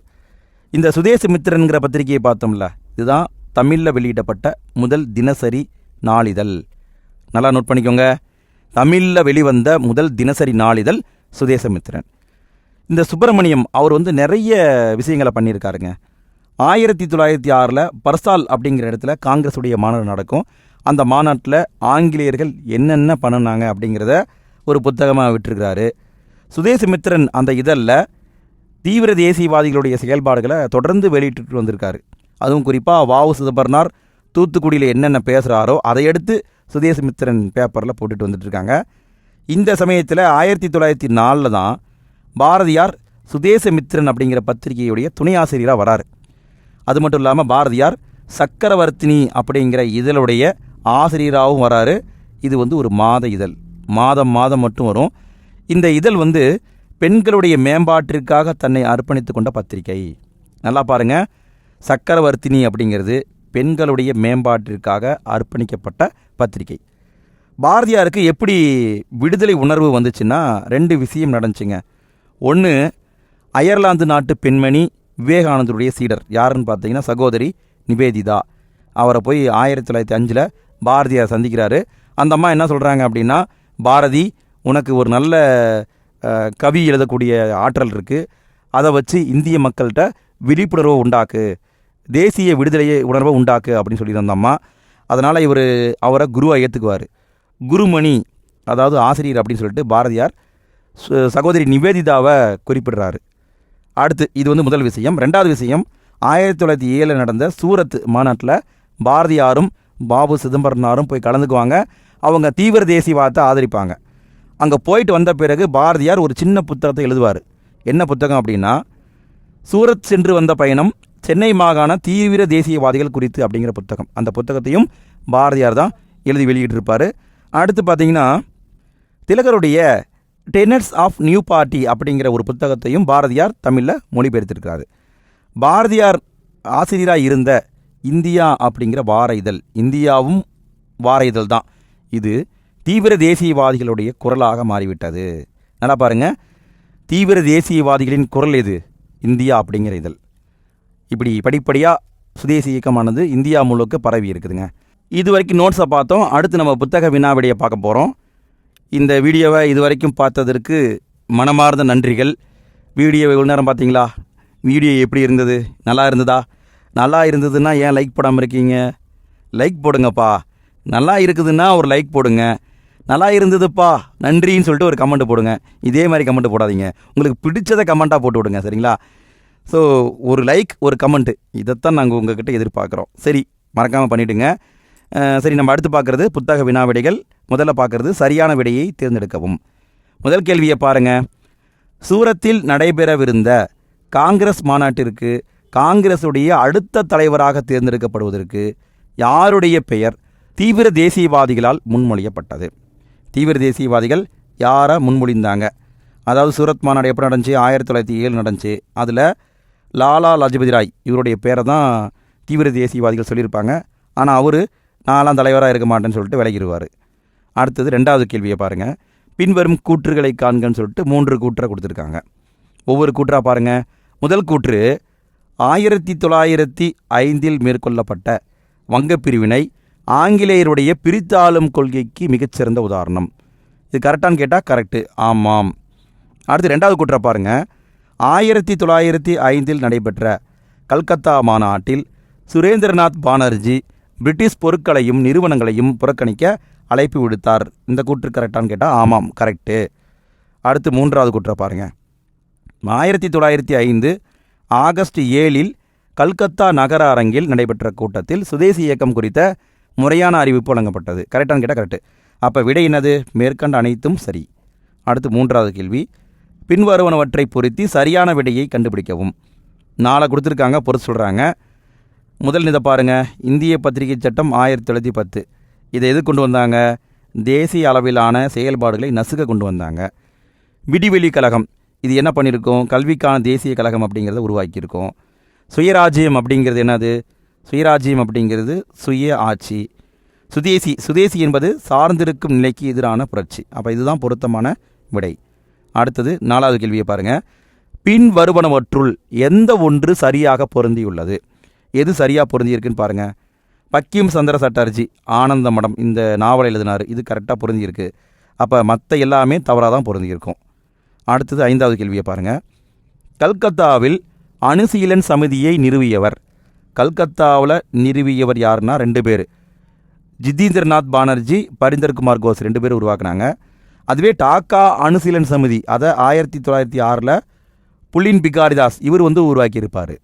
இந்த சுதேசமித்திரன்கிற பத்திரிகையை பார்த்தோம்ல இதுதான் தமிழில் வெளியிடப்பட்ட முதல் தினசரி நாளிதழ். நல்லா நோட் பண்ணிக்கோங்க. தமிழில் வெளிவந்த முதல் தினசரி நாளிதழ் சுதேசமித்திரன் இந்த சுப்பிரமணியம் அவர் வந்து நிறைய விஷயங்களை பண்ணியிருக்காருங்க. ஆயிரத்தி தொள்ளாயிரத்தி ஆறில் பர்சால் அப்படிங்கிற இடத்துல காங்கிரஸுடைய மாநாடு நடக்கும். அந்த மாநாட்டில் ஆங்கிலேயர்கள் என்னென்ன பண்ணினாங்க அப்படிங்கிறத ஒரு புத்தகமாக விட்டிருக்கிறாரு. சுதேசமித்திரன் அந்த இதழில் தீவிர தேசியவாதிகளுடைய செயல்பாடுகளை தொடர்ந்து வெளியிட்டு வந்திருக்காரு. அதுவும் குறிப்பாக வாவு சிதம்பரனார் தூத்துக்குடியில் என்னென்ன பேசுகிறாரோ அதை எடுத்து சுதேசமித்திரன் பேப்பரில் போட்டுட்டு வந்துட்டுருக்காங்க. இந்த சமயத்தில் ஆயிரத்தி தொள்ளாயிரத்தி நாலில் தான் பாரதியார் சுதேசமித்திரன் அப்படிங்கிற பத்திரிகையுடைய துணை ஆசிரியராக வராரு. அது மட்டும் இல்லாமல் பாரதியார் சக்கரவர்த்தினி அப்படிங்கிற இதழுடைய ஆசிரியராகவும் வராரு. இது வந்து ஒரு மாத இதழ். மாதம் மாதம் மட்டும் வரும். இந்த இதழ் வந்து பெண்களுடைய மேம்பாட்டிற்காக தன்னை அர்ப்பணித்து கொண்ட பத்திரிகை. நல்லா பாருங்க. சக்கரவர்த்தினி அப்படிங்கிறது பெண்களுடைய மேம்பாட்டிற்காக அர்ப்பணிக்கப்பட்ட பத்திரிகை. பாரதியாருக்கு எப்படி விடுதலை உணர்வு வந்துச்சுன்னா ரெண்டு விஷயம் நடந்துச்சுங்க. ஒன்று அயர்லாந்து நாட்டு பெண்மணி விவேகானந்தருடைய சீடர். யாருன்னு பார்த்தீங்கன்னா சகோதரி நிவேதிதா. அவரை போய் ஆயிரத்தி தொள்ளாயிரத்தி அஞ்சில் பாரதியார் சந்திக்கிறாரு. அந்த அம்மா என்ன சொல்கிறாங்க அப்படின்னா பாரதி உனக்கு ஒரு நல்ல கவி எழுதக்கூடிய ஆற்றல் இருக்குது அதை வச்சு இந்திய மக்கள்கிட்ட விழிப்புணர்வை உண்டாக்கு. தேசிய விடுதலையை உணர்வை உண்டாக்கு அப்படின்னு சொல்லி அந்த அம்மா. அதனால் இவர் அவரை குருவாக ஏற்றுக்குவார் குருமணி அதாவது ஆசிரியர் அப்படின்னு சொல்லிட்டு பாரதியார் சு- சகோதரி நிவேதிதாவை குறிப்பிடுறாரு. அடுத்து இது வந்து முதல் விஷயம். ரெண்டாவது விஷயம் ஆயிரத்தி தொள்ளாயிரத்தி ஏழில் நடந்த சூரத் மாநாட்டில் பாரதியாரும் பாபு சிதம்பரனாரும் போய் கலந்துக்குவாங்க. அவங்க தீவிர தேசியவாதத்தை ஆதரிப்பாங்க. அங்கே போயிட்டு வந்த பிறகு பாரதியார் ஒரு சின்ன புத்தகத்தை எழுதுவார். என்ன புத்தகம் அப்படின்னா சூரத் சென்று வந்த பயணம் சென்னை மாகாண தீவிர தேசியவாதிகள் குறித்து அப்படிங்கிற புத்தகம். அந்த புத்தகத்தையும் பாரதியார் தான் எழுதி வெளியிட்டிருப்பார். அடுத்து பார்த்தீங்கன்னா திலகருடைய டெனட்ஸ் ஆஃப் நியூ பார்ட்டி அப்படிங்கிற ஒரு புத்தகத்தையும் பாரதியார் தமிழில் மொழிபெயர்த்திருக்கிறாரு. பாரதியார் ஆசிரியராக இருந்த இந்தியா அப்படிங்கிற வார இதழ் இந்தியாவும் வார இதழ் தான். இது தீவிர தேசியவாதிகளுடைய குரலாக மாறிவிட்டது. நல்லா பாருங்க. தீவிர தேசியவாதிகளின் குரல் எது? இந்தியா அப்படிங்கிற இதழ். இப்படி படிப்படியாக சுதேசி இயக்கமானது இந்தியா முழுக்க பரவி இருக்குதுங்க. இது வரைக்கும் நோட்ஸை பார்த்தோம். அடுத்து நம்ம புத்தக வினாவிடையை பார்க்க போகிறோம் இந்த வீடியோவை இது வரைக்கும் பார்த்ததற்கு மனமார்ந்த நன்றிகள். வீடியோவை இவ்வளோ நேரம் பார்த்தீங்களா? வீடியோ எப்படி இருந்தது? நல்லா இருந்ததா? நல்லா இருந்ததுன்னா ஏன் லைக் போடாமல் இருக்கீங்க? லைக் போடுங்கப்பா. நல்லா இருக்குதுன்னா ஒரு லைக் போடுங்க. நல்லா இருந்ததுப்பா நன்றின்னு சொல்லிட்டு ஒரு கமெண்ட் போடுங்க. இதே மாதிரி கமெண்ட் போடாதீங்க. உங்களுக்கு பிடிச்சதை கமெண்ட்டாக போட்டு விடுங்க சரிங்களா? ஸோ ஒரு லைக் ஒரு கமெண்ட்டு இதைத்தான் நாங்கள் உங்ககிட்ட எதிர்பார்க்குறோம். சரி மறக்காமல் பண்ணிவிடுங்க சரி நம்ம அடுத்து பார்க்குறது புத்தக வினா விடைகள். முதல்ல பார்க்குறது சரியான விடையை தேர்ந்தெடுக்கவும். முதல் கேள்வியை பாருங்கள் சூரத்தில் நடைபெறவிருந்த காங்கிரஸ் மாநாட்டிற்கு காங்கிரசுடைய அடுத்த தலைவராக தேர்ந்தெடுக்கப்படுவதற்கு யாருடைய பெயர்? தீவிர தேசியவாதிகளால் முன்மொழியப்பட்டது. தீவிர தேசியவாதிகள் யாரை முன்மொழிந்தாங்க? அதாவது சூரத் மாநாடு எப்போ நடந்துச்சு? ஆயிரத்தி தொள்ளாயிரத்தி ஏழு நடந்துச்சு. அதில் லாலா லஜபதி ராய் இவருடைய பேரை தான் தீவிர தேசியவாதிகள் சொல்லியிருப்பாங்க. ஆனால் அவர் நாலாம் தலைவராக இருக்க மாட்டேன்னு சொல்லிட்டு விலகிடுவார் அடுத்தது ரெண்டாவது கேள்வியை பாருங்கள் பின்வரும் கூற்றுகளை காண்கன்னு சொல்லிட்டு மூன்று கூற்றை கொடுத்துருக்காங்க. ஒவ்வொரு கூற்றாக பாருங்கள் முதல் கூற்று ஆயிரத்தி தொள்ளாயிரத்தி ஐந்தில் மேற்கொள்ளப்பட்ட வங்கப் பிரிவினை ஆங்கிலேயருடைய பிரித்தாளும் கொள்கைக்கு மிகச்சிறந்த உதாரணம். இது கரெக்டான்னு கேட்டால் கரெக்டு. ஆமாம். அடுத்து ரெண்டாவது கூற்றை பாருங்கள் ஆயிரத்தி தொள்ளாயிரத்தி ஐந்தில் நடைபெற்ற கல்கத்தா மாநாட்டில் சுரேந்திரநாத் பானர்ஜி பிரிட்டிஷ் பொருட்களையும் நிறுவனங்களையும் புறக்கணிக்க அழைப்பு விடுத்தார். இந்த கூற்று கரெக்டான்னு கேட்டால் ஆமாம் கரெக்டு அடுத்து மூன்றாவது கூற்றை பாருங்கள் ஆயிரத்தி தொள்ளாயிரத்தி ஐந்து ஆகஸ்ட் ஏழில் கல்கத்தா நகர அரங்கில் நடைபெற்ற கூட்டத்தில் சுதேசி இயக்கம் குறித்த முறையான அறிவிப்பு வழங்கப்பட்டது. கரெக்டானு கேட்டால் கரெக்டு அப்போ விடை என்னது? மேற்கண்ட அனைத்தும் சரி. அடுத்து மூன்றாவது கேள்வி. பின்வருவனவற்றை பொருத்தி சரியான விடையை கண்டுபிடிக்கவும். நாளை கொடுத்துருக்காங்க பொறுத்து சொல்கிறாங்க முதல் இதை பாருங்கள் இந்திய பத்திரிகை சட்டம் ஆயிரத்தி தொள்ளாயிரத்தி பத்து. இதை எது கொண்டு வந்தாங்க? தேசிய அளவிலான செயல்பாடுகளை நசுக்க கொண்டு வந்தாங்க. விடிவெளி கழகம். இது என்ன பண்ணியிருக்கோம்? கல்விக்கான தேசிய கழகம் அப்படிங்கிறத உருவாக்கியிருக்கோம். சுயராஜ்யம் அப்படிங்கிறது என்னது? சுயராஜ்யம் அப்படிங்கிறது சுய ஆட்சி. சுதேசி சுதேசி என்பது சார்ந்திருக்கும் நிலைக்கு எதிரான புரட்சி. அப்போ இதுதான் பொருத்தமான விடை. அடுத்தது நாலாவது கேள்வியை பாருங்கள் பின் வருவனவற்றுள் எந்த ஒன்று சரியாக பொருந்தியுள்ளது? எது சரியாக பொருந்தியிருக்குன்னு பாருங்கள் பக்கிம் சந்திர சட்டர்ஜி ஆனந்த மடம் இந்த நாவல் எழுதினார். இது கரெக்டாக பொருந்தியிருக்கு. அப்போ மற்ற எல்லாமே தவறாக தான் பொருந்தியிருக்கும். அடுத்தது ஐந்தாவது கேள்வியை பாருங்கள் கல்கத்தாவில் அணுசீலன் சமிதியை நிறுவியவர். கல்கத்தாவில் நிறுவியவர் யாருன்னா ரெண்டு பேர். ஜிதேந்திரநாத் பானர்ஜி பரிந்தர் குமார் கோஸ் ரெண்டு பேரும் உருவாக்குனாங்க. அதுவே டாக்கா அணுசீலன் சமிதி அதை ஆயிரத்தி தொள்ளாயிரத்தி ஆறில் புலின் பிகாரிதாஸ் இவர் வந்து உருவாக்கியிருப்பார்.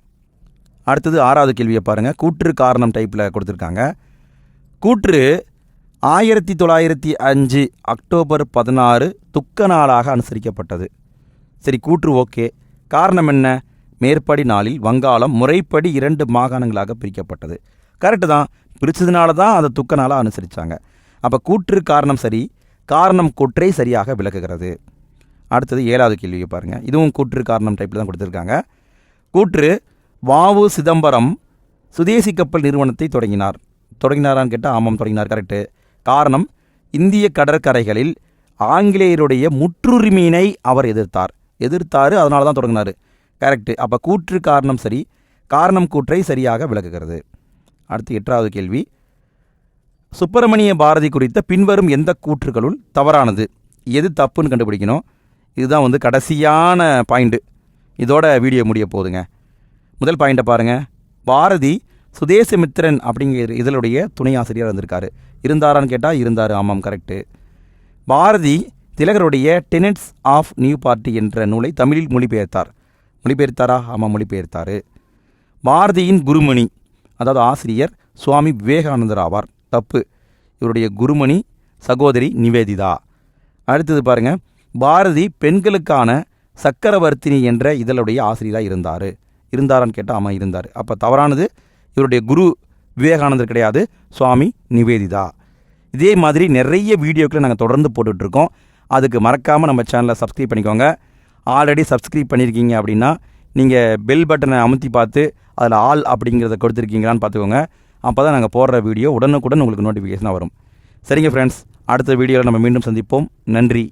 அடுத்தது ஆறாவது கேள்வியை பாருங்கள் கூற்று காரணம் டைப்பில் கொடுத்துருக்காங்க. கூற்று ஆயிரத்தி தொள்ளாயிரத்தி அஞ்சு அக்டோபர் பதினாறு துக்க நாளாக அனுசரிக்கப்பட்டது. சரி கூற்று ஓகே. காரணம் என்ன? மேற்படி நாளில் வங்காளம் முறைப்படி இரண்டு மாகாணங்களாக பிரிக்கப்பட்டது. கரெக்டு தான். பிரித்ததுனால தான் அந்த துக்க நாளாக அனுசரித்தாங்க அப்போ கூற்று காரணம் சரி காரணம் கூற்றை சரியாக விளக்குகிறது. அடுத்தது ஏழாவது கேள்வியை பாருங்கள் இதுவும் கூற்று காரணம் டைப்பில் தான் கொடுத்துருக்காங்க. கூற்று வாவு சிதம்பரம் சுதேசி கப்பல் நிறுவனத்தை தொடங்கினார். தொடங்கினாரான்னு கேட்டால் ஆமாம் தொடங்கினார். கரெக்டு காரணம் இந்திய கடற்கரைகளில் ஆங்கிலேயருடைய முற்றுரிமையினை அவர் எதிர்த்தார். எதிர்த்தார் அதனால தான் தொடங்கினார். கரெக்டு. அப்போ கூற்று காரணம் சரி காரணம் கூற்றை சரியாக விளக்குகிறது. அடுத்து எட்டாவது கேள்வி. சுப்பிரமணிய பாரதி குறித்த பின்வரும் எந்த கூற்றுகளுள் தவறானது? எது தப்புன்னு கண்டுபிடிக்கணும். இதுதான் வந்து கடைசியான பாயிண்ட்டு இதோட வீடியோ முடிய போகுதுங்க முதல் பாயிண்ட்டை பாருங்கள் பாரதி சுதேசமித்திரன் அப்படிங்கிற இதழுடைய துணை ஆசிரியர் இருந்திருக்காரு இருந்தாரான்னு கேட்டால் இருந்தார். ஆமாம் கரெக்டு பாரதி திலகருடைய டெனட்ஸ் ஆஃப் நியூ பார்ட்டி என்ற நூலை தமிழில் மொழிபெயர்த்தார். மொழிபெயர்த்தாரா? ஆமாம் மொழிபெயர்த்தார். பாரதியின் குருமணி அதாவது ஆசிரியர் சுவாமி விவேகானந்தர் ஆவார். தப்பு. இவருடைய குருமணி சகோதரி நிவேதிதா. அடுத்தது பாருங்கள் பாரதி பெண்களுக்கான சக்கரவர்த்தினி என்ற இதழுடைய ஆசிரியராக இருந்தார். இருந்தாரான்னு கேட்டால் ஆமாம் இருந்தார். அப்போ தவறானது இவருடைய குரு விவேகானந்தர் கிடையாது சுவாமி நிவேதிதா. இதே மாதிரி நிறைய வீடியோக்களை நாங்கள் தொடர்ந்து போட்டுட்ருக்கோம். அதுக்கு மறக்காமல் நம்ம சேனலை சப்ஸ்கிரைப் பண்ணிக்கோங்க. ஆல்ரெடி சப்ஸ்கிரைப் பண்ணியிருக்கீங்க அப்படின்னா நீங்கள் பெல் பட்டனை அமுத்தி பார்த்து அதில் ஆல் அப்படிங்கிறத கொடுத்துருக்கீங்களான்னு பார்த்துக்கோங்க. அப்போ தான் நாங்கள் போடுற வீடியோ உடனுக்குடன் உங்களுக்கு நோட்டிஃபிகேஷனாக வரும். சரிங்க ஃப்ரெண்ட்ஸ் அடுத்த வீடியோவில் நம்ம மீண்டும் சந்திப்போம். நன்றி.